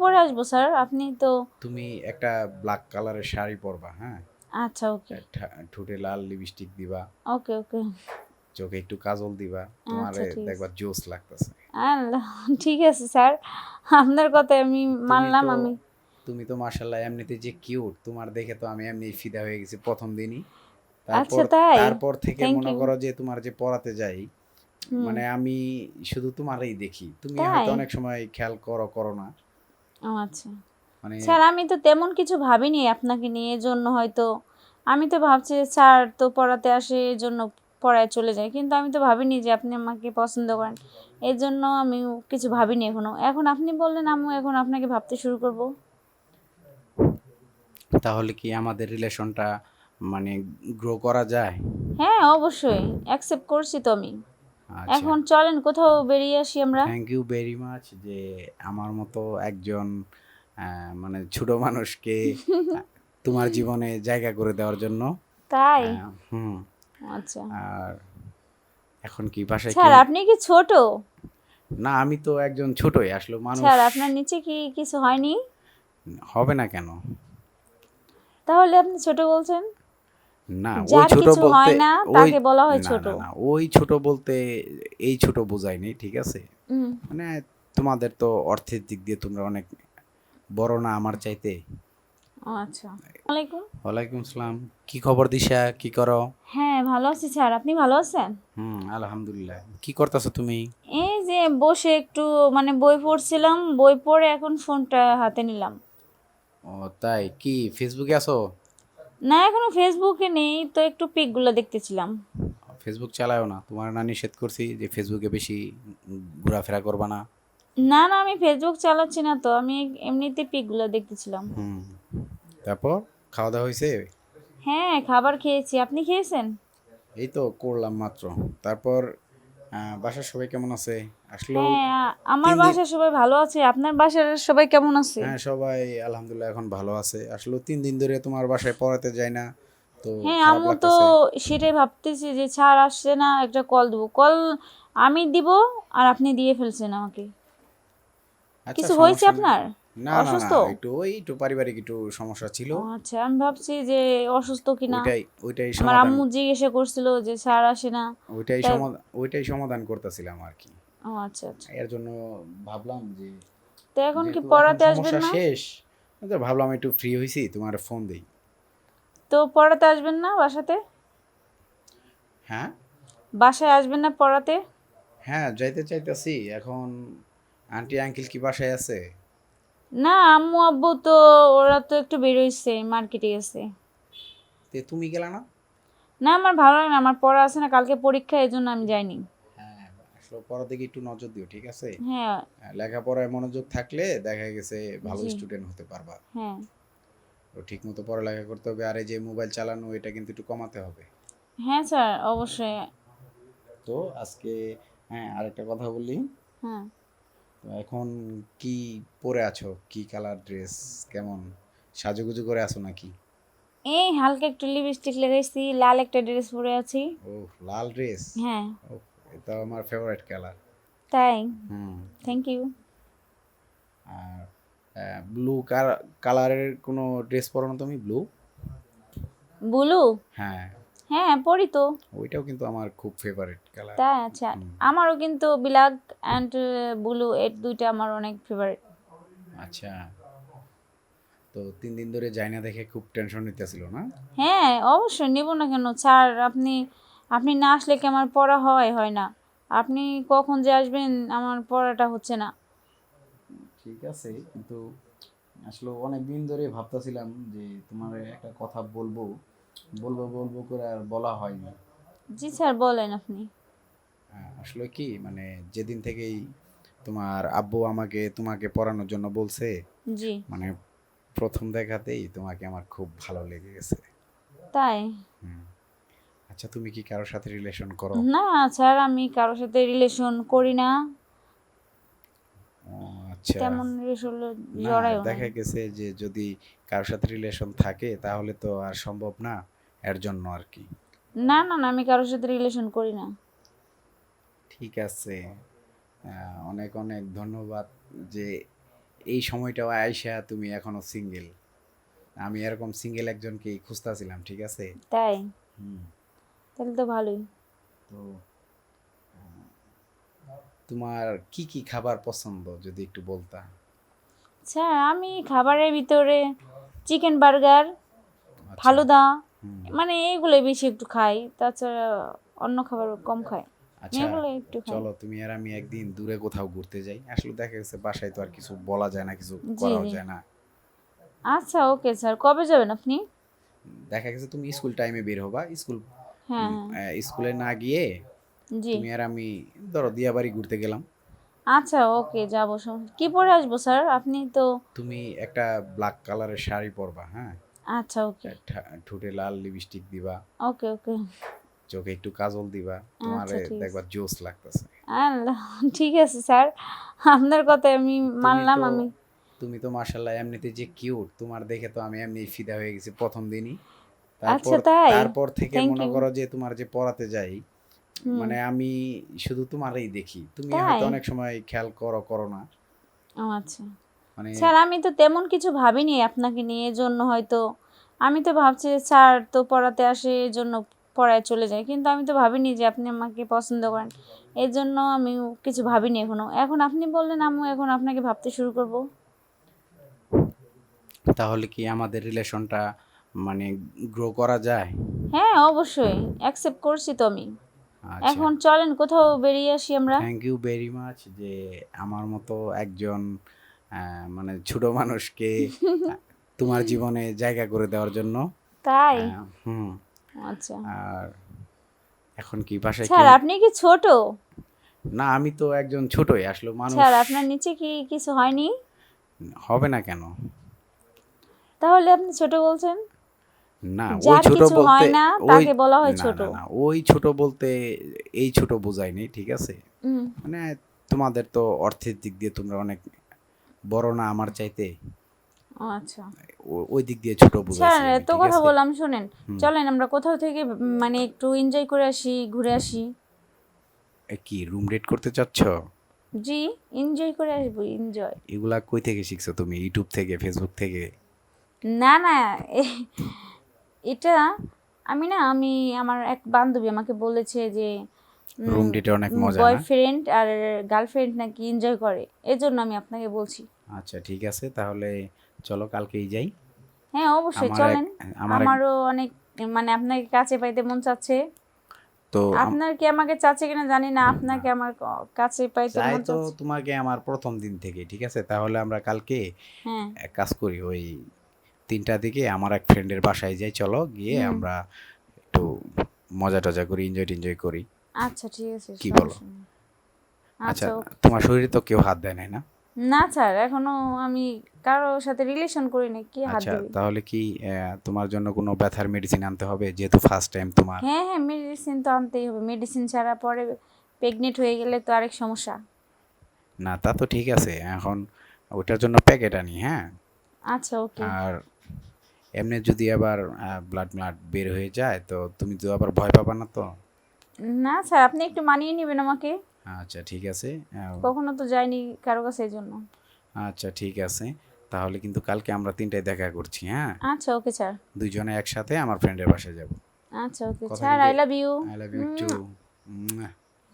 পরে আসব স্যার? আপনি তো তুমি একটা ব্ল্যাক কালারের শাড়ি পরবা হ্যাঁ? আচ্ছা ওকে। ঠোঁটে লাল লিপস্টিক দিবা। ওকে ওকে। চোখে একটু কাজল দিবা। তোমার আচ্ছা, দেখবা জোস লাগতেছে। আল্লাহ ঠিক আছে স্যার। আপনার কথা আমি মানলাম আমি। তুমি তো মাশাল্লাহ এমনিতে যে কিউট তোমার দেখে তো আমি এমনি ফিদা হয়ে গেছি প্রথম দিনই। আচ্ছা, তারপর তারপর থেকে মনে করো যে তোমার যে পড়াতে যাই মানে আমি শুধু তোমারই দেখি। তুমি হয়তো অনেক সময় খেয়াল করো করো না। আচ্ছা। মানে স্যার আমি তো তেমন কিছু ভাবিনি আপনাকে নিয়ে জন্য হয়তো আমি তো ভাবছি স্যার তো পড়াতে আসে এর জন্য পড়ায় চলে যায়। কিন্তু আমি তো ভাবিনি যে আপনি আমাকে পছন্দ করেন। এর জন্য আমি কিছু ভাবিনি এখনও। এখন আপনি বললেন আমি এখন আপনাকে ভাবতে শুরু করব। তাহলে কি আমাদের রিলেশনটা মানে গ্রো করা যায়? হ্যাঁ অবশ্যই। অ্যাকসেপ্ট করছি তো আমি। এখন চলেন কোথাও বেরিয়ে আসি আমরা। থ্যাংক ইউ ভেরি মাচ যে আমার মতো একজন মানে ছোট মানুষকে তোমার জীবনে জায়গা করে দেওয়ার জন্য। তাই? হুম। আচ্ছা। আর এখন কি বাসায় স্যার আপনি কি ছোট? না আমি তো একজন ছোটই আসলে মানুষ স্যার আপনার নিচে কি কিছু হয়নি? হবে না কেন? তাহলে আপনি ছোট বলছেন? না ওই ছোট বলতে না তাকে বলা হয় ছোট। না, ওই ছোট বলতে এই ছোট বোঝায়নি ঠিক আছে? মানে তোমাদের তো অর্থের দিক দিয়ে তোমরা অনেক বড় না আমার চাইতে। আচ্ছা। ওয়ালাইকুম। ওয়ালাইকুম আসসালাম কি খবর দিশা? কি করো? হ্যাঁ ভালো আছি স্যার। আপনি ভালো আছেন? হুম আলহামদুলিল্লাহ। কি করতেছো তুমি? এই যে বসে একটু মানে বই পড়ছিলাম বই পড়ে এখন ফোনটা হাতে নিলাম। ও তাই? কি ফেসবুকে আছো? না এখনও ফেসবুকে নেই তো একটু পিকগুলো দেখতেছিলাম। ফেসবুক চালাও না। তোমার না নিষেধ করছি যে ফেসবুকে বেশি ঘোরাফেরা করবা না। না না আমি ফেসবুক চালাচ্ছি না তো আমি এমনিতে পিকগুলো দেখতেছিলাম। হুম। তারপর? খাওয়া দাওয়া হয়েছে? হ্যাঁ খাবার খেয়েছি। আপনি খেয়েছেন? এই তো করলাম মাত্র। তারপর বাসার সবাই কেমন আছে? আসলো হ্যাঁ আমার বাসার সবাই ভালো আছে। আপনার বাসার সবাই কেমন আছে? হ্যাঁ সবাই আলহামদুলিল্লাহ এখন ভালো আছে। আসলে তিন দিন ধরে তোমার বাসায় পড়াতে যাই না তো হ্যাঁ আমি তো সেটাই ভাবতেছি যে ছাড় আসছে না একটা কল দেবো। কল আমি দিব আর আপনি দিয়ে ফেলছেন আমাকে। আচ্ছা, কিছু হয়েছে আপনার? না অসুস্থ? একটু ওই একটু পারিবারিক একটু সমস্যা ছিল। আচ্ছা আমি ভাবছি যে অসুস্থ কিনা। ওইটাই ওইটাই আমার আম্মু জিজ্ঞাসা করছিল যে স্যার আসে না। ওইটাই সমাধান ওইটাই সমাধান করতেছিলাম আর কি। ও আচ্ছা আচ্ছা। এর জন্য ভাবলাম যে তো এখন কি পড়াতে আসবেন না? শেষ তো ভাবলাম একটু ফ্রি হয়েছি তোমার ফোন দেই। তো পড়াতে আসবেন না বাসাতে? হ্যাঁ? বাসায় আসবেন না পড়াতে? হ্যাঁ যাইতে চাইতেছি এখন আন্টি আঙ্কেল কি বাসায় আছে? না আম্মু আব্বু তো ওরা তো একটু বেরোইছে মার্কেটে গেছে। তে তুমি গেলা না? না আমার ভালো লাগে না আমার পড়া আছে না কালকে পরীক্ষা এজন্য আমি যাইনি। হ্যাঁ আসলে পড়ার দিকে একটু নজর দিও ঠিক আছে? হ্যাঁ। হ্যাঁ, লেখাপড়ায় মনোযোগ থাকলে দেখা গেছে ভালো স্টুডেন্ট হতে পারবা। হ্যাঁ। তো ঠিক মতো পড়ালেখা করতে হবে আর এই যে মোবাইল চালানো এটা কিন্তু একটু কমাতে হবে। হ্যাঁ স্যার অবশ্যই। তো আজকে হ্যাঁ আরেকটা কথা বলি। হ্যাঁ। এখন কি পরে আছো? কি কালার ড্রেস কেমন? সাজুগুজু করে আছো নাকি? এই হালকা একটু লিপস্টিক লাগাইছি লাল একটা ড্রেস পরে আছি। ও লাল ড্রেস হ্যাঁ। এটা আমার ফেভারিট কালার তাই? হুম। থ্যাংক ইউ আর ব্লু কালারের কোনো ড্রেস পরো না তুমি? ব্লু ব্লু হ্যাঁ। হ্যাঁ পড়ি তো। ওইটাও কিন্তু আমার খুব ফেভারিট কালার তাই আচ্ছা। আমারও কিন্তু ব্ল্যাক অ্যান্ড ব্লু এর দুইটা আমার অনেক ফেভারিট আচ্ছা। তো তিন দিন ধরে যাই না দেখে খুব টেনশন নিতেছিল না? হ্যাঁ অবশ্যই নেব না কেন? স্যার আপনি আপনি না আসলে কি আমার পড়া হয় হয় না? আপনি কখন যে আসবেন আমার পড়াটা হচ্ছে না। ঠিক আছে কিন্তু আসলে অনেক দিন ধরে ভাবতেছিলাম যে তোমার একটা কথা বলব। বলব বলব করে আর বলা হয়নি। জি স্যার বলেন আপনি। আসলে কি মানে যেদিন থেকেই তোমার আব্বু আমাকে তোমাকে পড়ানোর জন্য বলছে জি। মানে প্রথম দেখাতেই তোমাকে আমার খুব ভালো লেগে গেছে। তাই। আচ্ছা তুমি কি কারোর সাথে রিলেশন করো? না স্যার আমি কারোর সাথে রিলেশন করি না। তেমন রিলেশন না, দেখা গেছে যে যদি কারোর সাথে রিলেশন থাকে তাহলে তো আর সম্ভব না এর জন্য আর কি। না না না আমি কারোর সাথে রিলেশন করি না। ঠিক আছে। অনেক অনেক ধন্যবাদ যে এই সময়টাও আয়সা তুমি এখনও সিঙ্গেল আমি এরকম সিঙ্গেল একজনকে খুঁজতেছিলাম ঠিক আছে? তাই? হুম। তাহলে তো ভালোই। তো তোমার কি কি খাবার পছন্দ যদি একটু বলতা? স্যার আমি খাবারের ভিতরে চিকেন বার্গার আচ্ছা, ফালুদা মানে এইগুলো বেশি একটু খাই তাছাড়া অন্য খাবার কম খাই। আচ্ছা একটু চলো তুমি আর আমি একদিন দূরে কোথাও ঘুরতে যাই। আসলে দেখা গেছে বাসায় তো আর কিছু বলা যায় না কিছু করাও যায় না। আচ্ছা ওকে স্যার কবে যাবেন আপনি? দেখা গেছে তুমি স্কুল টাইমে বের হবা। স্কুল হ্যাঁ স্কুলে না গিয়ে তুমি আর আমি ধরো দিয়াবাড়ি ঘুরতে গেলাম। আচ্ছা ওকে যাব। কি পরে আসব স্যার? আপনি তো তুমি একটা ব্ল্যাক কালারের শাড়ি পরবা হ্যাঁ? আচ্ছা ওকে। ঠোঁটে লাল লিপস্টিক দিবা। ওকে ওকে। চোখে একটু কাজল দিবা। তোমারে আচ্ছা, আছে। দেখবা জোস লাগতেছে। আল্লাহ ঠিক আছে স্যার। আপনার কথা আমি মানলাম আমি তুমি তো মার্শাল্লাহ এমনিতে যে কিউট তোমার দেখে তো আমি এমনি ফিদা হয়ে গেছি প্রথম দিনই। আচ্ছা, তারপর তাই? তারপর থেকে মনে করো যে তোমার যে পড়াতে যাই। মানে আমি শুধু তোমারই দেখি। তুমি হয়তো অনেক সময় খেয়াল করো করো না। আচ্ছা। মানে স্যার আমি তো তেমন কিছু ভাবিনি আপনাকে নিয়ে জন্য হয়তো আমি তো ভাবছি স্যার তো পড়াতে আসে এর জন্য পড়ায় চলে যায়। কিন্তু আমি তো ভাবিনি যে আপনি আমাকে পছন্দ করেন। এর জন্য আমি কিছু ভাবিনি এখনও। এখন আপনি বললেন আমি এখন আপনাকে ভাবতে শুরু করব। তাহলে কি আমাদের রিলেশনটা মানে গ্রো করা যায়? হ্যাঁ অবশ্যই। অ্যাকসেপ্ট করছি তো আমি। এখন চলেন কোথাও বেরিয়ে আসি আমরা। থ্যাংক ইউ ভেরি মাচ যে আমার মতো একজন মানে ছোট মানুষকে তোমার জীবনে জায়গা করে দেওয়ার জন্য। তাই? হুম। আচ্ছা। আর এখন কি বাসায় স্যার আপনি কি ছোট? না আমি তো একজন ছোটই আসলে মানুষ স্যার আপনার নিচে কি কিছু হয়নি? হবে না কেন? তাহলে আপনি ছোট বলছেন? না ওই ছোট বলতে না ওই তাকে বলা হয় ছোট। না, ওই ছোট বলতে এই ছোট বোঝায়নি ঠিক আছে? মানে তোমাদের তো অর্থের দিক দিয়ে তোমরা অনেক বড় না আমার চাইতে। আচ্ছা। ওই দিক দিয়ে ছোট স্যার আমি, কথা বললাম শুনেন। চলেন আমরা কোথাও থেকে মানে একটু এনজয় করে আসি ঘুরে আসি। কি রুম রেট করতে চাচ্ছ? জি এনজয় করে আসব এনজয় এগুলা কই থেকে শিখছো তুমি? ইউটিউব থেকে ফেসবুক থেকে? না না এটা আমি না আমি আমার এক বান্ধবী আমাকে বলেছে যে রুম ডেটে অনেক মজা না? বয়ফ্রেন্ড আর গার্লফ্রেন্ড নাকি এনজয় করে। এজন্য আমি আপনাকে বলছি। আচ্ছা ঠিক আছে তাহলে চলো কালকেই যাই। হ্যাঁ অবশ্যই চলেন। আমারও অনেক মানে আপনাকে কাছে পাইতে মন চাচ্ছে। তো আপনার কি আমাকে চাচ্ছে কিনা জানি না আপনাকে আমার কাছে পাইতে চাই তো তোমাকে আমার প্রথম দিন থেকে ঠিক আছে? তাহলে আমরা কালকে হ্যাঁ। এক কাজ করি ওই তিনটা দিকে আমার এক ফ্রেন্ডের বাসায় যাই চলো গিয়ে আমরা একটু মজা টজা করি এনজয় টেনজয় করি। আচ্ছা ঠিক আছে কি বলো? আচ্ছা আচ্ছা তোমার শরীরে তো কেউ হাত দেয় না? না স্যার এখনও আমি কারোর সাথে রিলেশন করি না কি হাত আচ্ছা তাহলে কি তোমার জন্য কোনো ব্যথার মেডিসিন আনতে হবে? যেহেতু ফার্স্ট টাইম তোমার। হ্যাঁ হ্যাঁ মেডিসিন তো আনতেই হবে। মেডিসিন ছাড়া পরে প্রেগনেন্ট হয়ে গেলে তো আরেক সমস্যা। না তা তো ঠিক আছে। এখন ওটার জন্য প্যাকেট আনি হ্যাঁ? আচ্ছা ওকে আর এমনি যদি আবার ব্লাড ব্লাড বের হয়ে যায় তো তুমি তো আবার ভয় পাবা না তো? না স্যার আপনি একটু মানিয়ে নেবেন আমাকে। আচ্ছা ঠিক আছে। কখনো তো যাইনি কারও কাছে এই জন্য। আচ্ছা ঠিক আছে। তাহলে কিন্তু কালকে আমরা তিনটায় দেখা করছি হ্যাঁ? আচ্ছা ওকে স্যার। দুইজনে একসাথে আমার ফ্রেন্ডের বাসায় যাব। আচ্ছা okay. Sir I love you I love you too